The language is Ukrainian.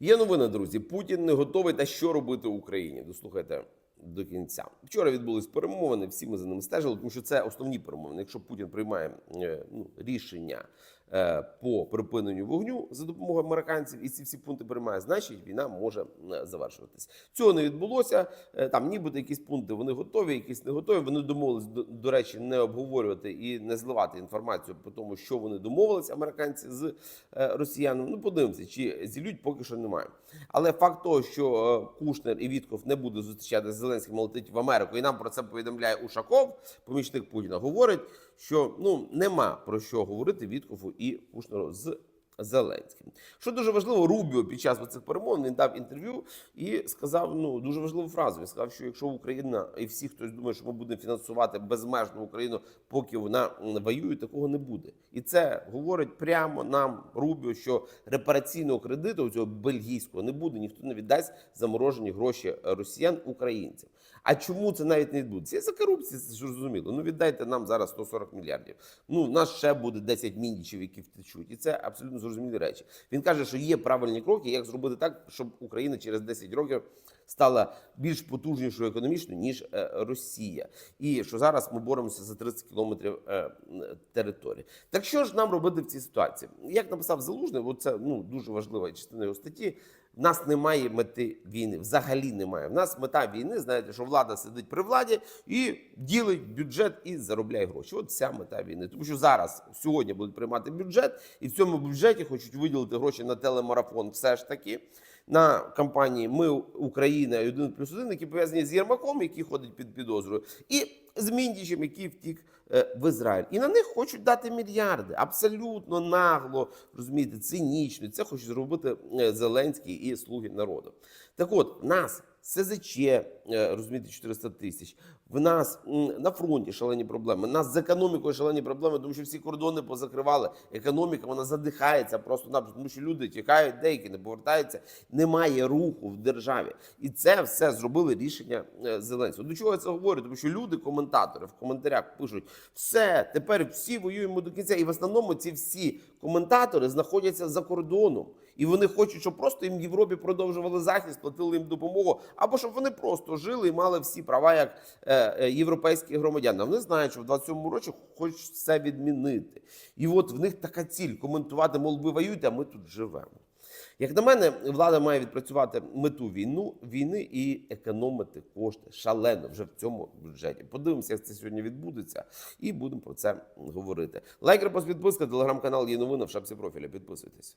Є новина, друзі. Путін не готовий та що робити Україні. Дослухайте до кінця. Вчора відбулись перемовини. Всі ми за ними стежили, тому що це основні перемовини. Якщо Путін приймає е, ну, рішення по припиненню вогню за допомогою американців, і ці всі пункти приймає, значить війна може е, завершуватись. Цього не відбулося. Е, Там нібито якісь пункти вони готові, якісь не готові. Вони домовились до, до речі, не обговорювати і не зливати інформацію по тому, що вони домовились, американці з е, росіянами. Ну, подивимося, чи зілють поки що немає. Але факт того, що е, Кушнер і Вітков не буде зустрічати з Зеленським, летить в Америку, і нам про це повідомляє Ушаков, помічник Путіна, говорить, що ну нема про що говорити Віткову і Кушнеру з. Зеленським, що дуже важливо, Рубіо під час цих перемовин він дав інтерв'ю і сказав ну дуже важливу фразу. Він сказав, що якщо Україна і всі хтось думає, що ми будемо фінансувати безмежно Україну, поки вона воює, такого не буде. І це говорить прямо нам Рубіо, що репараційного кредиту цього бельгійського не буде. Ніхто не віддасть заморожені гроші росіян українцям. А чому це навіть не відбудеться? За корупцію це ж зрозуміло. Ну віддайте нам зараз 140 мільярдів. Ну у нас ще буде 10 мінічів, які втечуть, і це абсолютно зрозумілі речі. Він каже, що є правильні кроки, як зробити так, щоб Україна через 10 років стала більш потужнішою економічно ніж е, Росія, і що зараз ми боремося за 30 кілометрів е, території. Так що ж нам робити в цій ситуації? Як написав Залужний, бо це ну дуже важлива частина його статті. В нас немає мети війни, взагалі немає. В нас мета війни, знаєте, що влада сидить при владі і ділить бюджет і заробляє гроші. От вся мета війни. Тому що зараз сьогодні будуть приймати бюджет, і в цьому бюджеті хочуть виділити гроші на телемарафон, все ж таки. На кампанії Ми Україна і 1 плюс 1, які пов'язані з Єрмаком, який ходить під підозрою, і з Міндічем, який втік е, в Ізраїль. І на них хочуть дати мільярди. Абсолютно нагло, розумієте, цинічно. Це хоче зробити е, Зеленський і слуги народу. Так от, нас СЗЧ, е, розумієте, 400 тисяч. В нас на фронті шалені проблеми. У нас з економікою шалені проблеми, тому що всі кордони позакривали. Економіка вона задихається просто напросто, тому що люди тікають, деякі не повертаються. Немає руху в державі. І це все зробили рішення е, Зеленського. До чого я це говорю? Тому що люди, коментатори в коментарях пишуть: все, тепер всі воюємо до кінця. І в основному ці всі коментатори знаходяться за кордоном. І вони хочуть, щоб просто їм в Європі продовжували захист, платили їм допомогу, або щоб вони просто жили і мали всі права як е, е, європейські громадяни. Вони знають, що в 27-му році хочуть все відмінити. І от в них така ціль коментувати, мол, ви воюєте, а ми тут живемо. Як на мене, влада має відпрацювати мету війну війни і економити кошти шалено вже в цьому бюджеті. Подивимося, як це сьогодні відбудеться, і будемо про це говорити. Лайк, репост, підписка, телеграм-канал є новина в шапці профіля. Підписуйтесь.